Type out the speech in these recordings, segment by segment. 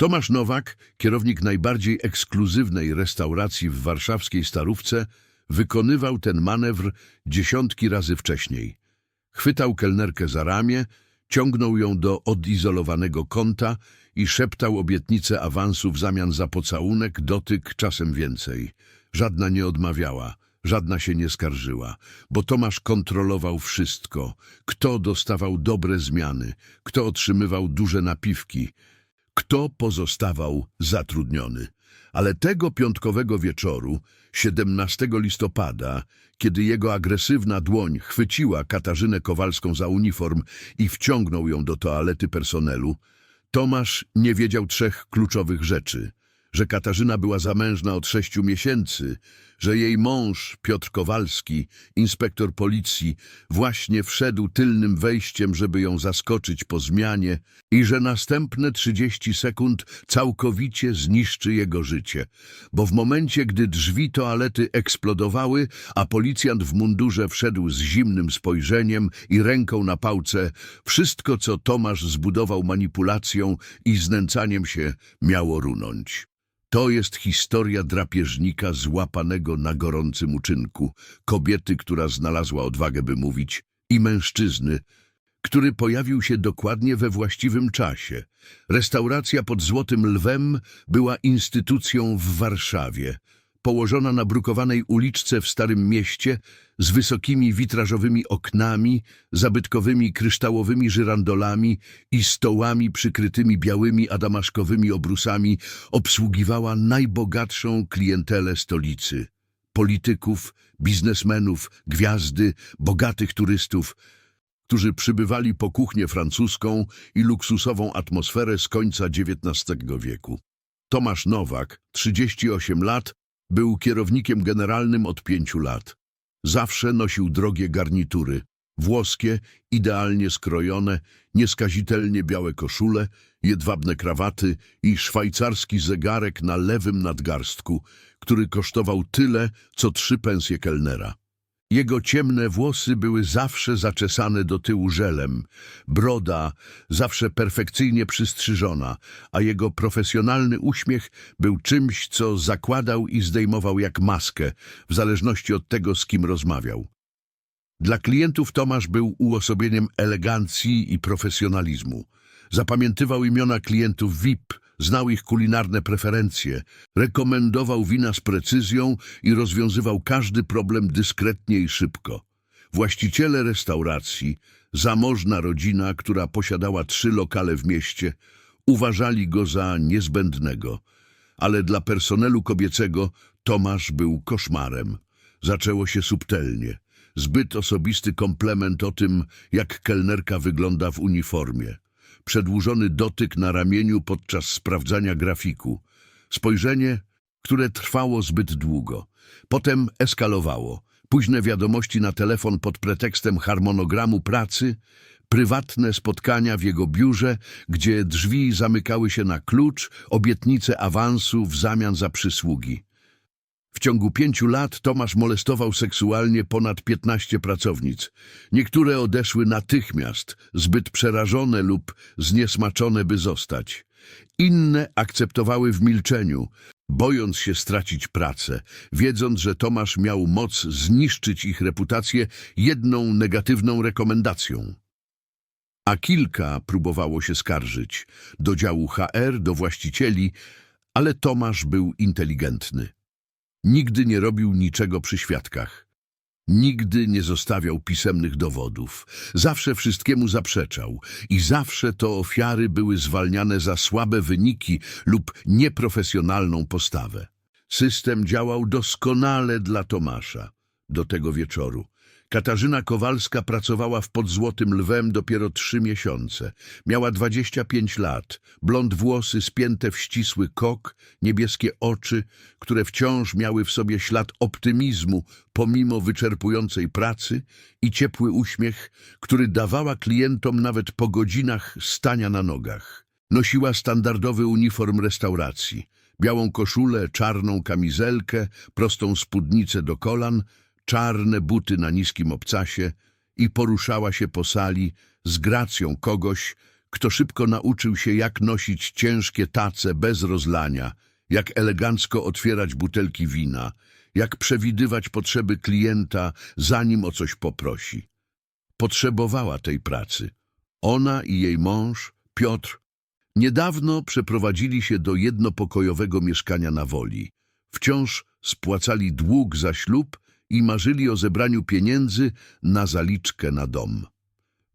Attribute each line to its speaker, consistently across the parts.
Speaker 1: Tomasz Nowak, kierownik najbardziej ekskluzywnej restauracji w warszawskiej Starówce, wykonywał ten manewr dziesiątki razy wcześniej. Chwytał kelnerkę za ramię, ciągnął ją do odizolowanego kąta i szeptał obietnicę awansu w zamian za pocałunek, dotyk, czasem więcej. Żadna nie odmawiała, żadna się nie skarżyła, bo Tomasz kontrolował wszystko. Kto dostawał dobre zmiany, kto otrzymywał duże napiwki, kto pozostawał zatrudniony. Ale tego piątkowego wieczoru, 17 listopada, kiedy jego agresywna dłoń chwyciła Katarzynę Kowalską za uniform i wciągnął ją do toalety personelu, Tomasz nie wiedział trzech kluczowych rzeczy. Że Katarzyna była zamężna od sześciu miesięcy, że jej mąż, Piotr Kowalski, inspektor policji, właśnie wszedł tylnym wejściem, żeby ją zaskoczyć po zmianie i że następne 30 sekund całkowicie zniszczy jego życie. Bo w momencie, gdy drzwi toalety eksplodowały, a policjant w mundurze wszedł z zimnym spojrzeniem i ręką na pałce, wszystko, co Tomasz zbudował manipulacją i znęcaniem się, miało runąć. To jest historia drapieżnika złapanego na gorącym uczynku, kobiety, która znalazła odwagę, by mówić, i mężczyzny, który pojawił się dokładnie we właściwym czasie. Restauracja pod Złotym Lwem była instytucją w Warszawie, położona na brukowanej uliczce w Starym Mieście z wysokimi witrażowymi oknami, zabytkowymi kryształowymi żyrandolami i stołami przykrytymi białymi adamaszkowymi obrusami, obsługiwała najbogatszą klientelę stolicy. Polityków, biznesmenów, gwiazdy, bogatych turystów, którzy przybywali po kuchnię francuską i luksusową atmosferę z końca XIX wieku. Tomasz Nowak, 38 lat, był kierownikiem generalnym od pięciu lat. Zawsze nosił drogie garnitury, włoskie, idealnie skrojone, nieskazitelnie białe koszule, jedwabne krawaty i szwajcarski zegarek na lewym nadgarstku, który kosztował tyle, co trzy pensje kelnera. Jego ciemne włosy były zawsze zaczesane do tyłu żelem, broda zawsze perfekcyjnie przystrzyżona, a jego profesjonalny uśmiech był czymś, co zakładał i zdejmował jak maskę, w zależności od tego, z kim rozmawiał. Dla klientów Tomasz był uosobieniem elegancji i profesjonalizmu. Zapamiętywał imiona klientów VIP, znał ich kulinarne preferencje, rekomendował wina z precyzją i rozwiązywał każdy problem dyskretnie i szybko. Właściciele restauracji, zamożna rodzina, która posiadała trzy lokale w mieście, uważali go za niezbędnego. Ale dla personelu kobiecego Tomasz był koszmarem. Zaczęło się subtelnie. Zbyt osobisty komplement o tym, jak kelnerka wygląda w uniformie przedłużony dotyk na ramieniu podczas sprawdzania grafiku. Spojrzenie, które trwało zbyt długo. Potem eskalowało. Późne wiadomości na telefon pod pretekstem harmonogramu pracy, prywatne spotkania w jego biurze, gdzie drzwi zamykały się na klucz, obietnice awansu w zamian za przysługi. W ciągu pięciu lat Tomasz molestował seksualnie ponad 15 pracownic. Niektóre odeszły natychmiast, zbyt przerażone lub zniesmaczone, by zostać. Inne akceptowały w milczeniu, bojąc się stracić pracę, wiedząc, że Tomasz miał moc zniszczyć ich reputację jedną negatywną rekomendacją. A kilka próbowało się skarżyć do działu HR, do właścicieli, ale Tomasz był inteligentny. Nigdy nie robił niczego przy świadkach. Nigdy nie zostawiał pisemnych dowodów. Zawsze wszystkiemu zaprzeczał i zawsze to ofiary były zwalniane za słabe wyniki lub nieprofesjonalną postawę. System działał doskonale dla Tomasza. Do tego wieczoru Katarzyna Kowalska pracowała w Pod Złotym Lwem dopiero trzy miesiące. Miała 25 lat, blond włosy spięte w ścisły kok, niebieskie oczy, które wciąż miały w sobie ślad optymizmu pomimo wyczerpującej pracy i ciepły uśmiech, który dawała klientom nawet po godzinach stania na nogach. Nosiła standardowy uniform restauracji, białą koszulę, czarną kamizelkę, prostą spódnicę do kolan, czarne buty na niskim obcasie i poruszała się po sali z gracją kogoś, kto szybko nauczył się, jak nosić ciężkie tace bez rozlania, jak elegancko otwierać butelki wina, jak przewidywać potrzeby klienta, zanim o coś poprosi. Potrzebowała tej pracy. Ona i jej mąż, Piotr, niedawno przeprowadzili się do jednopokojowego mieszkania na Woli. Wciąż spłacali dług za ślub i marzyli o zebraniu pieniędzy na zaliczkę na dom.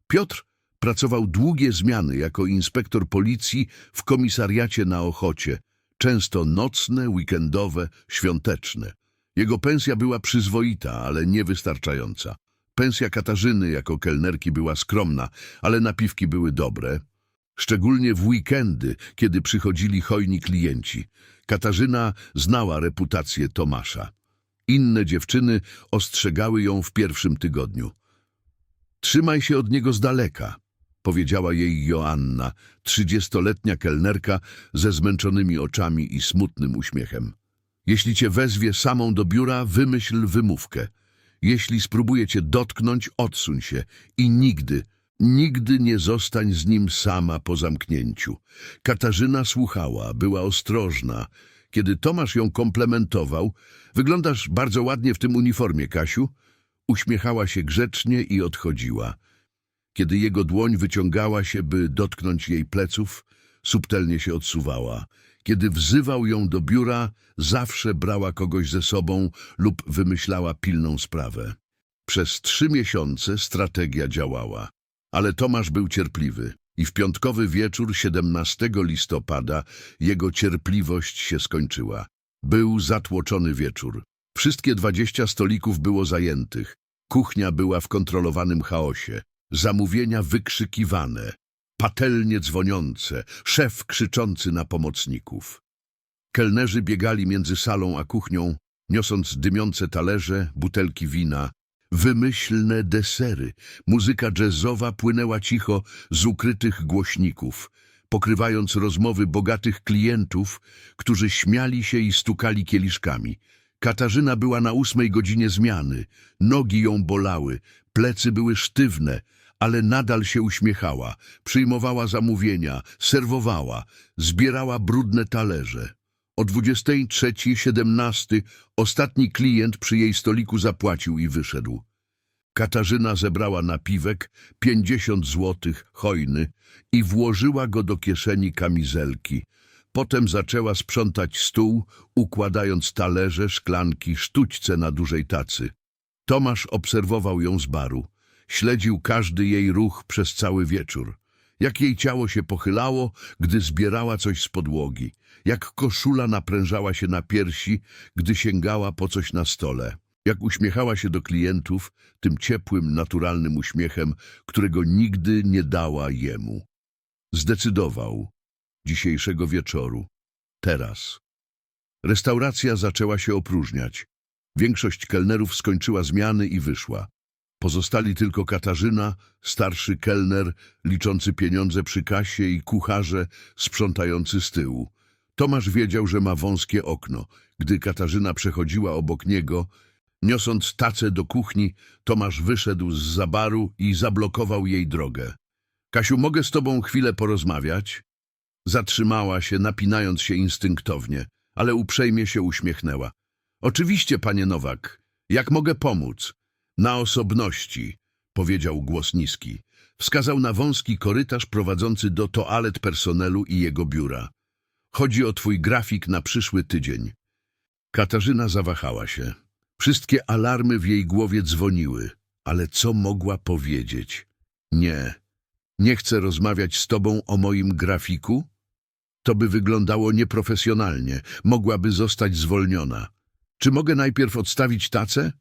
Speaker 1: Piotr pracował długie zmiany jako inspektor policji w komisariacie na Ochocie, często nocne, weekendowe, świąteczne. Jego pensja była przyzwoita, ale niewystarczająca. Pensja Katarzyny jako kelnerki była skromna, ale napiwki były dobre. Szczególnie w weekendy, kiedy przychodzili hojni klienci. Katarzyna znała reputację Tomasza. Inne dziewczyny ostrzegały ją w pierwszym tygodniu. Trzymaj się od niego z daleka, powiedziała jej Joanna, trzydziestoletnia kelnerka ze zmęczonymi oczami i smutnym uśmiechem. Jeśli cię wezwie samą do biura, wymyśl wymówkę. Jeśli spróbuje cię dotknąć, odsuń się i nigdy, nigdy nie zostań z nim sama po zamknięciu. Katarzyna słuchała, była ostrożna. Kiedy Tomasz ją komplementował, wyglądasz bardzo ładnie w tym uniformie, Kasiu, uśmiechała się grzecznie i odchodziła. Kiedy jego dłoń wyciągała się, by dotknąć jej pleców, subtelnie się odsuwała. Kiedy wzywał ją do biura, zawsze brała kogoś ze sobą lub wymyślała pilną sprawę. Przez trzy miesiące strategia działała, ale Tomasz był cierpliwy i w piątkowy wieczór 17 listopada jego cierpliwość się skończyła. Był zatłoczony wieczór. Wszystkie dwadzieścia stolików było zajętych. Kuchnia była w kontrolowanym chaosie. Zamówienia wykrzykiwane, patelnie dzwoniące, szef krzyczący na pomocników. Kelnerzy biegali między salą a kuchnią, niosąc dymiące talerze, butelki wina, wymyślne desery. Muzyka jazzowa płynęła cicho z ukrytych głośników, pokrywając rozmowy bogatych klientów, którzy śmiali się i stukali kieliszkami. Katarzyna była na ósmej godzinie zmiany, nogi ją bolały, plecy były sztywne, ale nadal się uśmiechała, przyjmowała zamówienia, serwowała, zbierała brudne talerze. O 23.17 ostatni klient przy jej stoliku zapłacił i wyszedł. Katarzyna zebrała napiwek, 50 złotych, hojny, i włożyła go do kieszeni kamizelki. Potem zaczęła sprzątać stół, układając talerze, szklanki, sztućce na dużej tacy. Tomasz obserwował ją z baru. Śledził każdy jej ruch przez cały wieczór. Jak jej ciało się pochylało, gdy zbierała coś z podłogi. Jak koszula naprężała się na piersi, gdy sięgała po coś na stole. Jak uśmiechała się do klientów tym ciepłym, naturalnym uśmiechem, którego nigdy nie dała jemu. Zdecydował dzisiejszego wieczoru. Teraz. Restauracja zaczęła się opróżniać. Większość kelnerów skończyła zmiany i wyszła. Pozostali tylko Katarzyna, starszy kelner, liczący pieniądze przy kasie i kucharze sprzątający z tyłu. Tomasz wiedział, że ma wąskie okno. Gdy Katarzyna przechodziła obok niego, niosąc tacę do kuchni, Tomasz wyszedł z zabaru i zablokował jej drogę. Kasiu, mogę z tobą chwilę porozmawiać? Zatrzymała się, napinając się instynktownie, ale uprzejmie się uśmiechnęła. Oczywiście, panie Nowak. Jak mogę pomóc? Na osobności, powiedział głos niski. Wskazał na wąski korytarz prowadzący do toalet personelu i jego biura. Chodzi o twój grafik na przyszły tydzień. Katarzyna zawahała się. Wszystkie alarmy w jej głowie dzwoniły, ale co mogła powiedzieć? Nie, nie chcę rozmawiać z tobą o moim grafiku? To by wyglądało nieprofesjonalnie, mogłaby zostać zwolniona. Czy mogę najpierw odstawić tacę?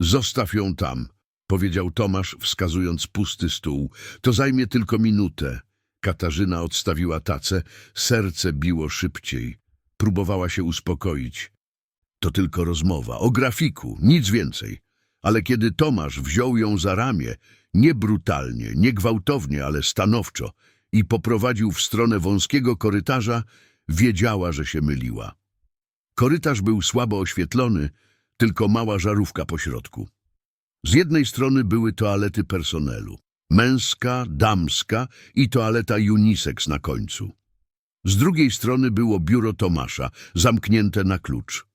Speaker 1: Zostaw ją tam, powiedział Tomasz, wskazując pusty stół. To zajmie tylko minutę. Katarzyna odstawiła tacę, serce biło szybciej. Próbowała się uspokoić. To tylko rozmowa, o grafiku, nic więcej. Ale kiedy Tomasz wziął ją za ramię, nie brutalnie, nie gwałtownie, ale stanowczo, i poprowadził w stronę wąskiego korytarza, wiedziała, że się myliła. Korytarz był słabo oświetlony, tylko mała żarówka pośrodku. Z jednej strony były toalety personelu, Męska, damska i toaleta unisex na końcu. Z drugiej strony było biuro Tomasza, zamknięte na klucz.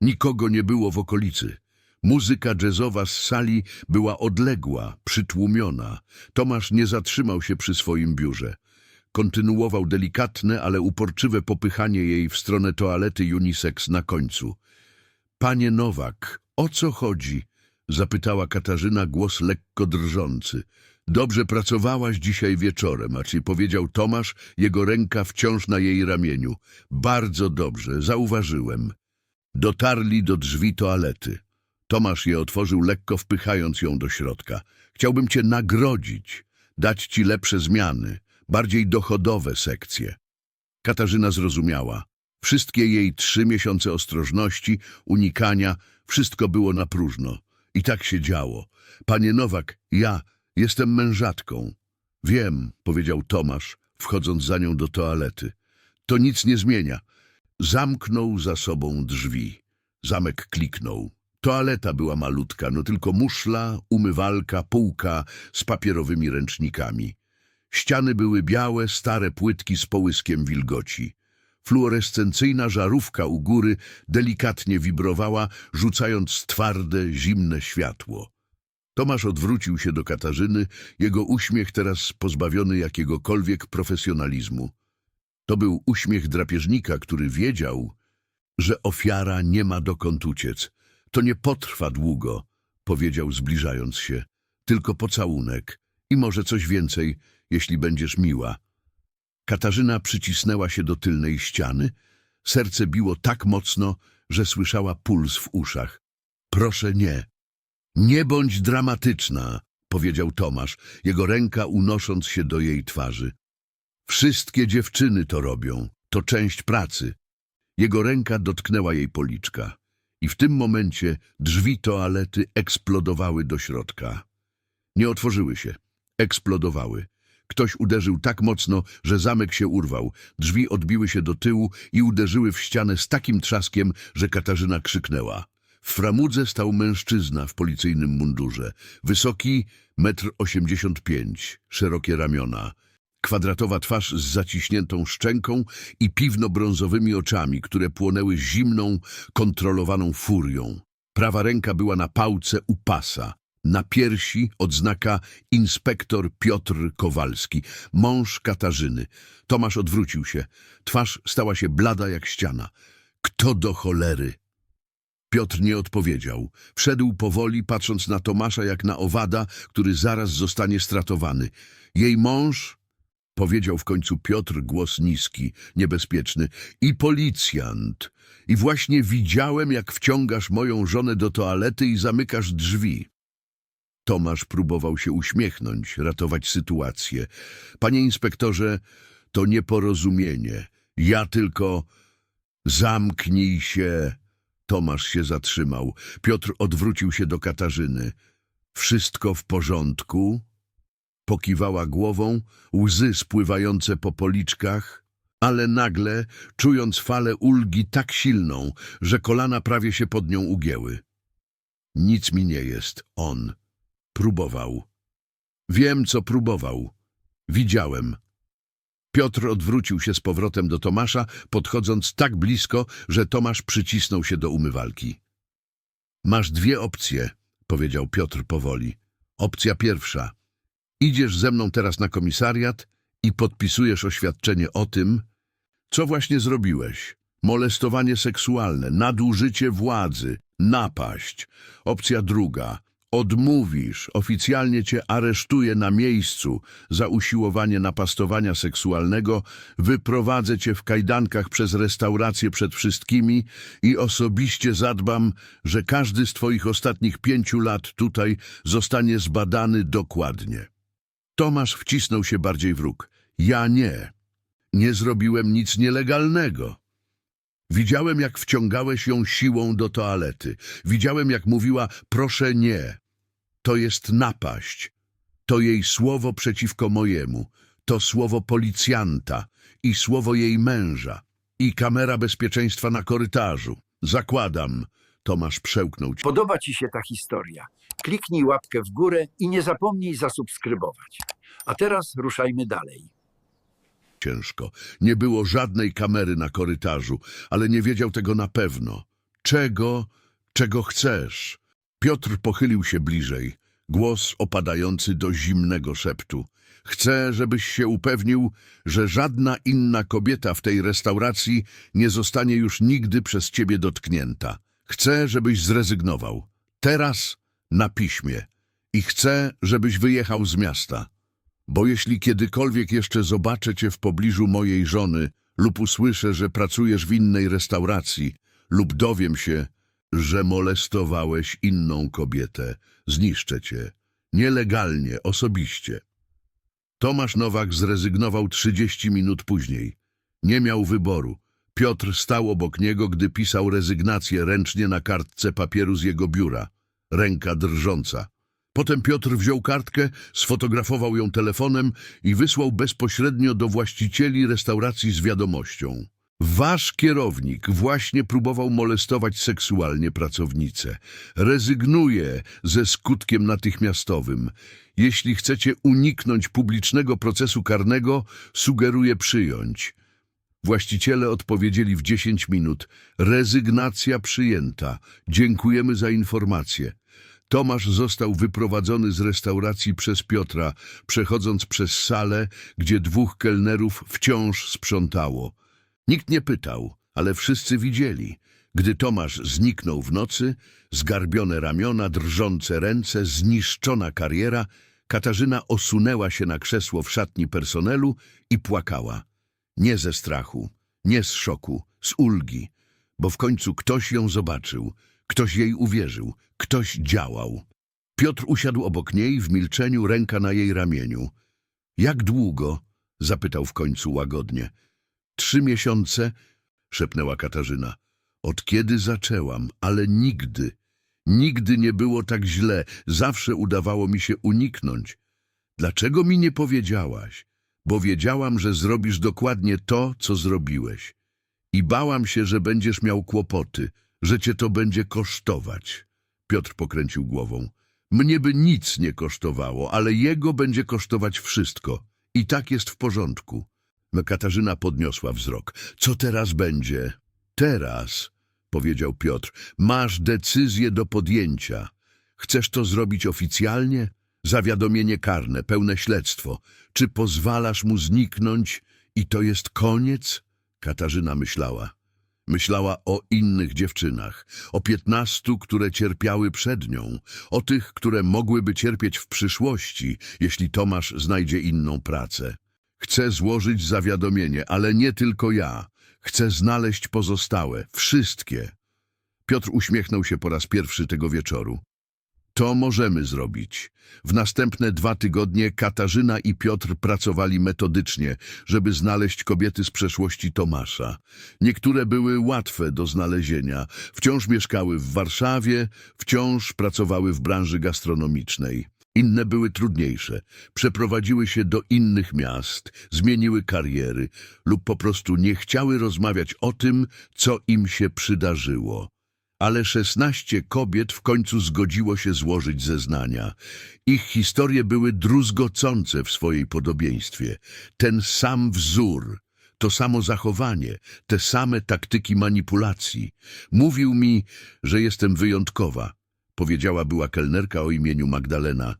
Speaker 1: Nikogo nie było w okolicy. Muzyka jazzowa z sali była odległa, przytłumiona. Tomasz nie zatrzymał się przy swoim biurze. Kontynuował delikatne, ale uporczywe popychanie jej w stronę toalety unisex na końcu. Panie Nowak, o co chodzi? Zapytała Katarzyna, głos lekko drżący. Dobrze pracowałaś dzisiaj wieczorem, a ci powiedział Tomasz, jego ręka wciąż na jej ramieniu. Bardzo dobrze, zauważyłem. Dotarli do drzwi toalety. Tomasz je otworzył lekko wpychając ją do środka. Chciałbym cię nagrodzić, dać ci lepsze zmiany, bardziej dochodowe sekcje. Katarzyna zrozumiała. Wszystkie jej trzy miesiące ostrożności, unikania, wszystko było na próżno. I tak się działo. Panie Nowak, ja jestem mężatką. Wiem, powiedział Tomasz, wchodząc za nią do toalety. To nic nie zmienia. Zamknął za sobą drzwi. Zamek kliknął. Toaleta była malutka, no tylko muszla, umywalka, półka z papierowymi ręcznikami. Ściany były białe, stare płytki z połyskiem wilgoci. Fluorescencyjna żarówka u góry delikatnie wibrowała, rzucając twarde, zimne światło. Tomasz odwrócił się do Katarzyny, jego uśmiech teraz pozbawiony jakiegokolwiek profesjonalizmu. To był uśmiech drapieżnika, który wiedział, że ofiara nie ma dokąd uciec. To nie potrwa długo, powiedział zbliżając się. Tylko pocałunek i może coś więcej, jeśli będziesz miła. Katarzyna przycisnęła się do tylnej ściany. Serce biło tak mocno, że słyszała puls w uszach. Proszę nie. Nie bądź dramatyczna, powiedział Tomasz, jego ręka unosząc się do jej twarzy. Wszystkie dziewczyny to robią, to część pracy. Jego ręka dotknęła jej policzka i w tym momencie drzwi toalety eksplodowały do środka. Nie otworzyły się, eksplodowały. Ktoś uderzył tak mocno, że zamek się urwał. Drzwi odbiły się do tyłu i uderzyły w ścianę z takim trzaskiem, że Katarzyna krzyknęła. W framudze stał mężczyzna w policyjnym mundurze. Wysoki, metr osiemdziesiąt pięć, szerokie ramiona. Kwadratowa twarz z zaciśniętą szczęką i piwno-brązowymi oczami, które płonęły zimną, kontrolowaną furią. Prawa ręka była na pałce u pasa. Na piersi odznaka inspektor Piotr Kowalski, mąż Katarzyny. Tomasz odwrócił się. Twarz stała się blada jak ściana. Kto do cholery? Piotr nie odpowiedział. Wszedł powoli, patrząc na Tomasza jak na owada, który zaraz zostanie stratowany. Jej mąż, powiedział w końcu Piotr, głos niski, niebezpieczny, i policjant. I właśnie widziałem, jak wciągasz moją żonę do toalety i zamykasz drzwi. Tomasz próbował się uśmiechnąć, ratować sytuację. Panie inspektorze, to nieporozumienie. Ja tylko... Zamknij się. Tomasz się zatrzymał. Piotr odwrócił się do Katarzyny. Wszystko w porządku? Pokiwała głową, łzy spływające po policzkach, ale nagle, czując falę ulgi tak silną, że kolana prawie się pod nią ugięły. Nic mi nie jest, on. Próbował. Wiem, co próbował. Widziałem. Piotr odwrócił się z powrotem do Tomasza, podchodząc tak blisko, że Tomasz przycisnął się do umywalki. Masz dwie opcje, powiedział Piotr powoli. Opcja pierwsza. Idziesz ze mną teraz na komisariat i podpisujesz oświadczenie o tym, co właśnie zrobiłeś. Molestowanie seksualne, nadużycie władzy, napaść. Opcja druga. Odmówisz, oficjalnie cię aresztuję na miejscu za usiłowanie napastowania seksualnego, wyprowadzę cię w kajdankach przez restaurację przed wszystkimi i osobiście zadbam, że każdy z twoich ostatnich pięciu lat tutaj zostanie zbadany dokładnie. Tomasz wcisnął się bardziej w róg. Ja nie. Nie zrobiłem nic nielegalnego. Widziałem, jak wciągałeś ją siłą do toalety. Widziałem, jak mówiła, proszę nie. To jest napaść. To jej słowo przeciwko mojemu. To słowo policjanta i słowo jej męża. I kamera bezpieczeństwa na korytarzu. Zakładam, Tomasz przełknął
Speaker 2: Podoba Ci się ta historia? Kliknij łapkę w górę i nie zapomnij zasubskrybować. A teraz ruszajmy dalej.
Speaker 1: ciężko. Nie było żadnej kamery na korytarzu, ale nie wiedział tego na pewno. Czego, czego chcesz? Piotr pochylił się bliżej, głos opadający do zimnego szeptu. Chcę, żebyś się upewnił, że żadna inna kobieta w tej restauracji nie zostanie już nigdy przez ciebie dotknięta. Chcę, żebyś zrezygnował. Teraz na piśmie. I chcę, żebyś wyjechał z miasta. Bo jeśli kiedykolwiek jeszcze zobaczę cię w pobliżu mojej żony lub usłyszę, że pracujesz w innej restauracji lub dowiem się, że molestowałeś inną kobietę, zniszczę cię. Nielegalnie, osobiście. Tomasz Nowak zrezygnował 30 minut później. Nie miał wyboru. Piotr stał obok niego, gdy pisał rezygnację ręcznie na kartce papieru z jego biura. Ręka drżąca. Potem Piotr wziął kartkę, sfotografował ją telefonem i wysłał bezpośrednio do właścicieli restauracji z wiadomością. Wasz kierownik właśnie próbował molestować seksualnie pracownicę. Rezygnuje ze skutkiem natychmiastowym. Jeśli chcecie uniknąć publicznego procesu karnego, sugeruję przyjąć. Właściciele odpowiedzieli w 10 minut. Rezygnacja przyjęta. Dziękujemy za informację. Tomasz został wyprowadzony z restauracji przez Piotra, przechodząc przez salę, gdzie dwóch kelnerów wciąż sprzątało. Nikt nie pytał, ale wszyscy widzieli. Gdy Tomasz zniknął w nocy, zgarbione ramiona, drżące ręce, zniszczona kariera, Katarzyna osunęła się na krzesło w szatni personelu i płakała. Nie ze strachu, nie z szoku, z ulgi, bo w końcu ktoś ją zobaczył, ktoś jej uwierzył, ktoś działał. Piotr usiadł obok niej w milczeniu, ręka na jej ramieniu. Jak długo? zapytał w końcu łagodnie. Trzy miesiące, szepnęła Katarzyna. Od kiedy zaczęłam, ale nigdy, nigdy nie było tak źle, zawsze udawało mi się uniknąć. Dlaczego mi nie powiedziałaś? Bo wiedziałam, że zrobisz dokładnie to, co zrobiłeś. I bałam się, że będziesz miał kłopoty, że cię to będzie kosztować. Piotr pokręcił głową. Mnie by nic nie kosztowało, ale jego będzie kosztować wszystko. I tak jest w porządku. Katarzyna podniosła wzrok. Co teraz będzie? Teraz, powiedział Piotr, masz decyzję do podjęcia. Chcesz to zrobić oficjalnie? Zawiadomienie karne, pełne śledztwo. Czy pozwalasz mu zniknąć i to jest koniec? Katarzyna myślała. Myślała o innych dziewczynach, o piętnastu, które cierpiały przed nią, o tych, które mogłyby cierpieć w przyszłości, jeśli Tomasz znajdzie inną pracę. Chcę złożyć zawiadomienie, ale nie tylko ja. Chcę znaleźć pozostałe, wszystkie. Piotr uśmiechnął się po raz pierwszy tego wieczoru. To możemy zrobić. W następne dwa tygodnie Katarzyna i Piotr pracowali metodycznie, żeby znaleźć kobiety z przeszłości Tomasza. Niektóre były łatwe do znalezienia. Wciąż mieszkały w Warszawie, wciąż pracowały w branży gastronomicznej. Inne były trudniejsze. Przeprowadziły się do innych miast, zmieniły kariery lub po prostu nie chciały rozmawiać o tym, co im się przydarzyło ale szesnaście kobiet w końcu zgodziło się złożyć zeznania. Ich historie były druzgocące w swojej podobieństwie. Ten sam wzór, to samo zachowanie, te same taktyki manipulacji. Mówił mi, że jestem wyjątkowa, powiedziała była kelnerka o imieniu Magdalena,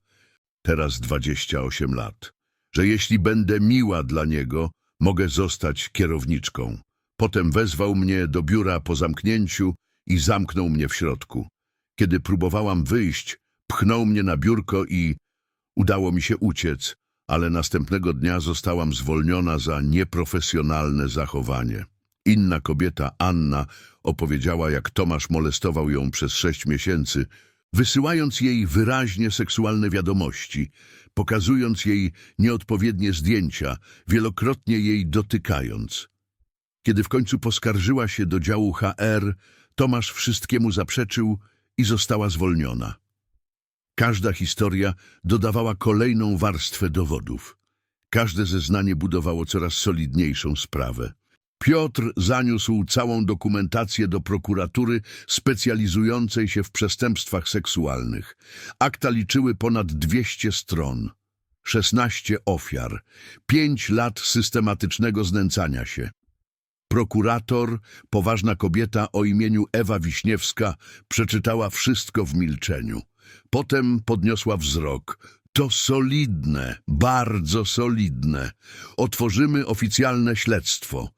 Speaker 1: teraz 28 lat, że jeśli będę miła dla niego, mogę zostać kierowniczką. Potem wezwał mnie do biura po zamknięciu i zamknął mnie w środku. Kiedy próbowałam wyjść, pchnął mnie na biurko i udało mi się uciec, ale następnego dnia zostałam zwolniona za nieprofesjonalne zachowanie. Inna kobieta, Anna, opowiedziała, jak Tomasz molestował ją przez sześć miesięcy, wysyłając jej wyraźnie seksualne wiadomości, pokazując jej nieodpowiednie zdjęcia, wielokrotnie jej dotykając. Kiedy w końcu poskarżyła się do działu HR, Tomasz wszystkiemu zaprzeczył i została zwolniona. Każda historia dodawała kolejną warstwę dowodów. Każde zeznanie budowało coraz solidniejszą sprawę. Piotr zaniósł całą dokumentację do prokuratury specjalizującej się w przestępstwach seksualnych. Akta liczyły ponad 200 stron, 16 ofiar, 5 lat systematycznego znęcania się. Prokurator, poważna kobieta o imieniu Ewa Wiśniewska, przeczytała wszystko w milczeniu. Potem podniosła wzrok. To solidne, bardzo solidne. Otworzymy oficjalne śledztwo.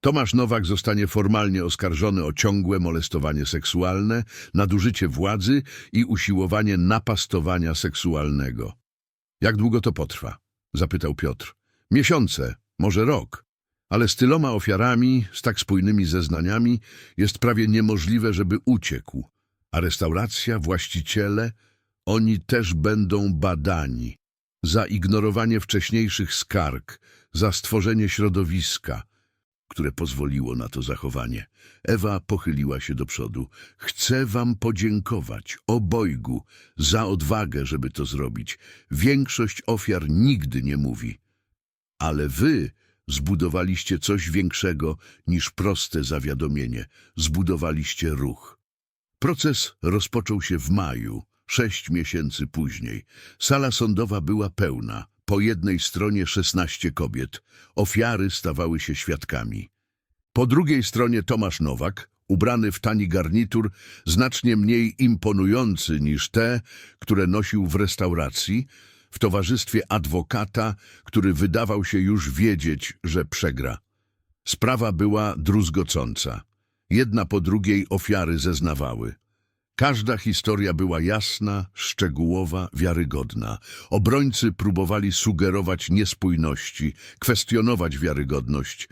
Speaker 1: Tomasz Nowak zostanie formalnie oskarżony o ciągłe molestowanie seksualne, nadużycie władzy i usiłowanie napastowania seksualnego. Jak długo to potrwa? zapytał Piotr. Miesiące, może rok. Ale z tyloma ofiarami, z tak spójnymi zeznaniami, jest prawie niemożliwe, żeby uciekł. A restauracja, właściciele, oni też będą badani. Za ignorowanie wcześniejszych skarg, za stworzenie środowiska, które pozwoliło na to zachowanie. Ewa pochyliła się do przodu. Chcę wam podziękować, obojgu, za odwagę, żeby to zrobić. Większość ofiar nigdy nie mówi. Ale wy zbudowaliście coś większego niż proste zawiadomienie. Zbudowaliście ruch. Proces rozpoczął się w maju, sześć miesięcy później. Sala sądowa była pełna. Po jednej stronie szesnaście kobiet. Ofiary stawały się świadkami. Po drugiej stronie Tomasz Nowak, ubrany w tani garnitur, znacznie mniej imponujący niż te, które nosił w restauracji, w towarzystwie adwokata, który wydawał się już wiedzieć, że przegra. Sprawa była druzgocąca. Jedna po drugiej ofiary zeznawały. Każda historia była jasna, szczegółowa, wiarygodna. Obrońcy próbowali sugerować niespójności, kwestionować wiarygodność,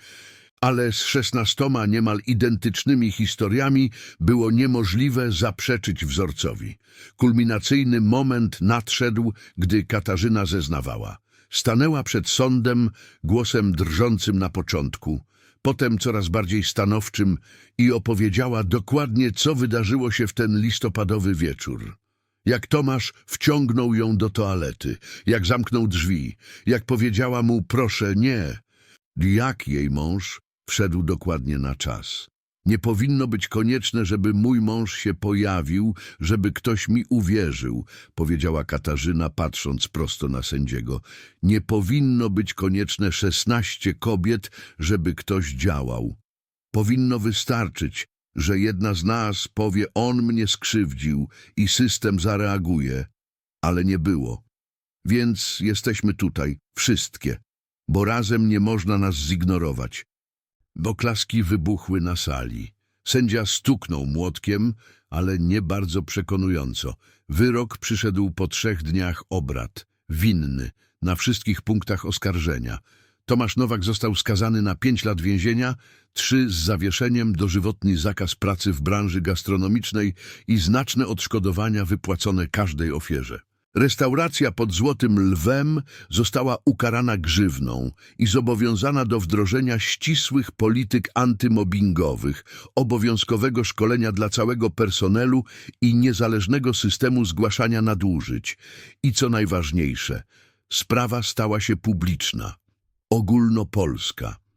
Speaker 1: ale z szesnastoma niemal identycznymi historiami było niemożliwe zaprzeczyć wzorcowi. Kulminacyjny moment nadszedł, gdy Katarzyna zeznawała. Stanęła przed sądem głosem drżącym na początku, potem coraz bardziej stanowczym i opowiedziała dokładnie, co wydarzyło się w ten listopadowy wieczór. Jak Tomasz wciągnął ją do toalety, jak zamknął drzwi, jak powiedziała mu proszę nie. Jak jej mąż wszedł dokładnie na czas. Nie powinno być konieczne, żeby mój mąż się pojawił, żeby ktoś mi uwierzył, powiedziała Katarzyna, patrząc prosto na sędziego. Nie powinno być konieczne szesnaście kobiet, żeby ktoś działał. Powinno wystarczyć, że jedna z nas powie, on mnie skrzywdził i system zareaguje, ale nie było. Więc jesteśmy tutaj, wszystkie, bo razem nie można nas zignorować. Oklaski wybuchły na sali. Sędzia stuknął młotkiem, ale nie bardzo przekonująco. Wyrok przyszedł po trzech dniach obrad. Winny, na wszystkich punktach oskarżenia. Tomasz Nowak został skazany na pięć lat więzienia, trzy z zawieszeniem, dożywotni zakaz pracy w branży gastronomicznej i znaczne odszkodowania wypłacone każdej ofierze. Restauracja pod Złotym Lwem została ukarana grzywną i zobowiązana do wdrożenia ścisłych polityk antymobbingowych, obowiązkowego szkolenia dla całego personelu i niezależnego systemu zgłaszania nadużyć. I co najważniejsze, sprawa stała się publiczna, ogólnopolska.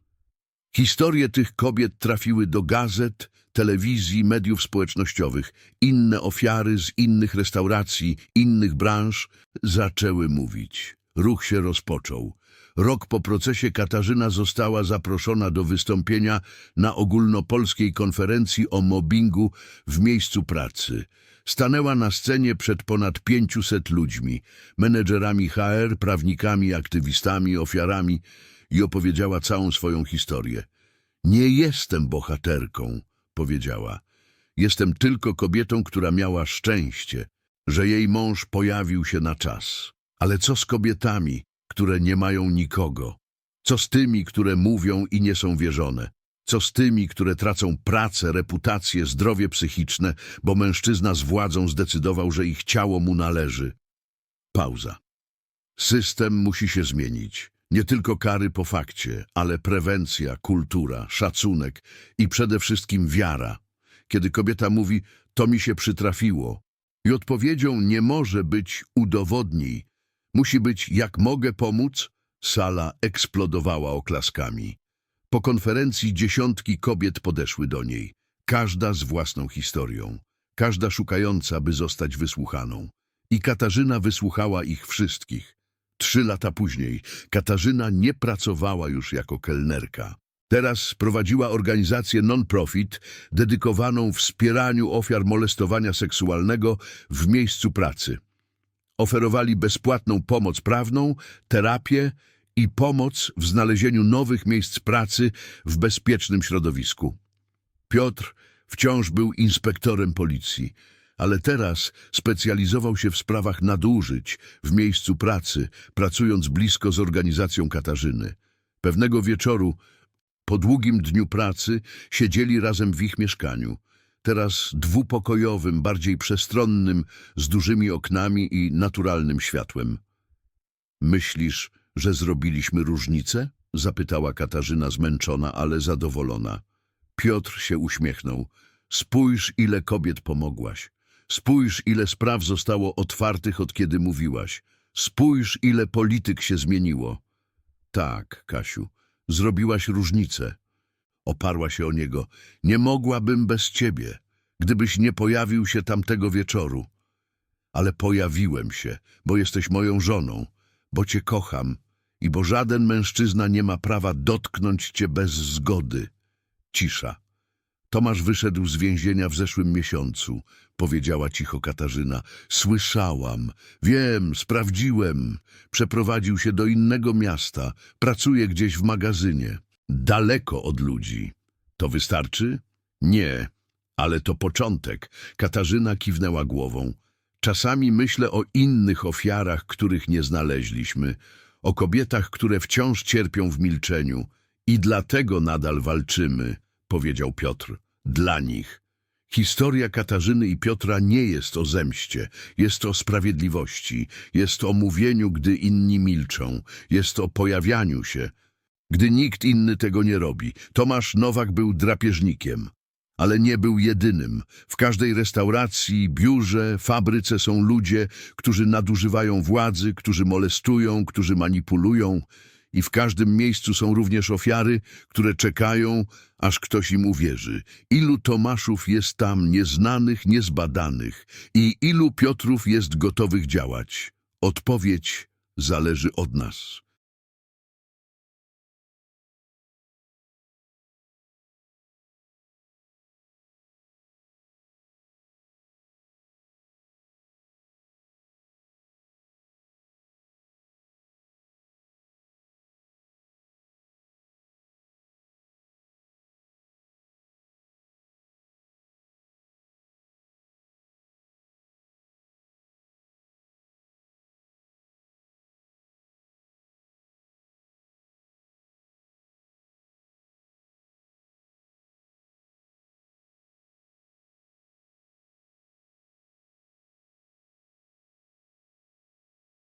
Speaker 1: Historie tych kobiet trafiły do gazet, telewizji, mediów społecznościowych. Inne ofiary z innych restauracji, innych branż zaczęły mówić. Ruch się rozpoczął. Rok po procesie Katarzyna została zaproszona do wystąpienia na ogólnopolskiej konferencji o mobbingu w miejscu pracy. Stanęła na scenie przed ponad 500 ludźmi, menedżerami HR, prawnikami, aktywistami, ofiarami i opowiedziała całą swoją historię. Nie jestem bohaterką, powiedziała. Jestem tylko kobietą, która miała szczęście, że jej mąż pojawił się na czas. Ale co z kobietami, które nie mają nikogo? Co z tymi, które mówią i nie są wierzone? Co z tymi, które tracą pracę, reputację, zdrowie psychiczne, bo mężczyzna z władzą zdecydował, że ich ciało mu należy? Pauza. System musi się zmienić. Nie tylko kary po fakcie, ale prewencja, kultura, szacunek i przede wszystkim wiara. Kiedy kobieta mówi, to mi się przytrafiło. I odpowiedzią nie może być udowodnij. Musi być, jak mogę pomóc? Sala eksplodowała oklaskami. Po konferencji dziesiątki kobiet podeszły do niej, każda z własną historią, każda szukająca, by zostać wysłuchaną. I Katarzyna wysłuchała ich wszystkich. Trzy lata później Katarzyna nie pracowała już jako kelnerka. Teraz prowadziła organizację non-profit dedykowaną wspieraniu ofiar molestowania seksualnego w miejscu pracy. Oferowali bezpłatną pomoc prawną, terapię i pomoc w znalezieniu nowych miejsc pracy w bezpiecznym środowisku. Piotr wciąż był inspektorem policji, ale teraz specjalizował się w sprawach nadużyć w miejscu pracy, pracując blisko z organizacją Katarzyny. Pewnego wieczoru, po długim dniu pracy, siedzieli razem w ich mieszkaniu. Teraz dwupokojowym, bardziej przestronnym, z dużymi oknami i naturalnym światłem. Myślisz, że zrobiliśmy różnicę? Zapytała Katarzyna zmęczona, ale zadowolona. Piotr się uśmiechnął. Spójrz, ile kobiet pomogłaś. Spójrz, ile spraw zostało otwartych od kiedy mówiłaś. Spójrz, ile polityk się zmieniło. Tak, Kasiu, zrobiłaś różnicę. Oparła się o niego. Nie mogłabym bez ciebie, gdybyś nie pojawił się tamtego wieczoru. Ale pojawiłem się, bo jesteś moją żoną, bo cię kocham i bo żaden mężczyzna nie ma prawa dotknąć cię bez zgody. Cisza. Tomasz wyszedł z więzienia w zeszłym miesiącu, powiedziała cicho Katarzyna. Słyszałam, wiem, sprawdziłem. Przeprowadził się do innego miasta, pracuje gdzieś w magazynie, daleko od ludzi. To wystarczy? Nie, ale to początek. Katarzyna kiwnęła głową. Czasami myślę o innych ofiarach, których nie znaleźliśmy, o kobietach, które wciąż cierpią w milczeniu i dlatego nadal walczymy, powiedział Piotr. Dla nich. Historia Katarzyny i Piotra nie jest o zemście, jest o sprawiedliwości, jest o mówieniu, gdy inni milczą, jest o pojawianiu się, gdy nikt inny tego nie robi. Tomasz Nowak był drapieżnikiem, ale nie był jedynym. W każdej restauracji, biurze, fabryce są ludzie, którzy nadużywają władzy, którzy molestują, którzy manipulują i w każdym miejscu są również ofiary, które czekają, aż ktoś im uwierzy. Ilu Tomaszów jest tam nieznanych, niezbadanych i ilu Piotrów jest gotowych działać? Odpowiedź zależy od nas.